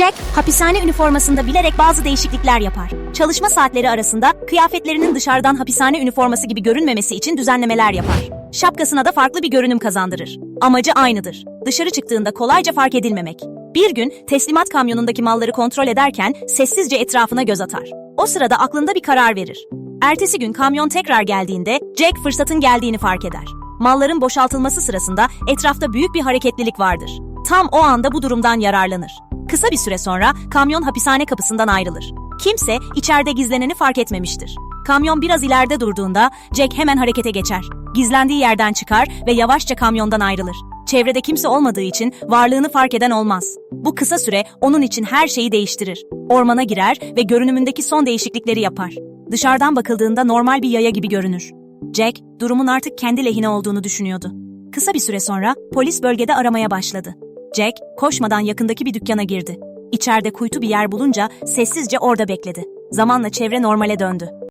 Jack, hapishane üniformasında bilerek bazı değişiklikler yapar. Çalışma saatleri arasında kıyafetlerinin dışarıdan hapishane üniforması gibi görünmemesi için düzenlemeler yapar. Şapkasına da farklı bir görünüm kazandırır. Amacı aynıdır. Dışarı çıktığında kolayca fark edilmemek. Bir gün teslimat kamyonundaki malları kontrol ederken sessizce etrafına göz atar. O sırada aklında bir karar verir. Ertesi gün kamyon tekrar geldiğinde Jack fırsatın geldiğini fark eder. Malların boşaltılması sırasında etrafta büyük bir hareketlilik vardır. Tam o anda bu durumdan yararlanır. Kısa bir süre sonra kamyon hapishane kapısından ayrılır. Kimse içeride gizleneni fark etmemiştir. Kamyon biraz ileride durduğunda Jack hemen harekete geçer. Gizlendiği yerden çıkar ve yavaşça kamyondan ayrılır. Çevrede kimse olmadığı için varlığını fark eden olmaz. Bu kısa süre onun için her şeyi değiştirir. Ormana girer ve görünümündeki son değişiklikleri yapar. Dışarıdan bakıldığında normal bir yaya gibi görünür. Jack, durumun artık kendi lehine olduğunu düşünüyordu. Kısa bir süre sonra polis bölgede aramaya başladı. Jack, koşmadan yakındaki bir dükkana girdi. İçeride kuytu bir yer bulunca sessizce orada bekledi. Zamanla çevre normale döndü.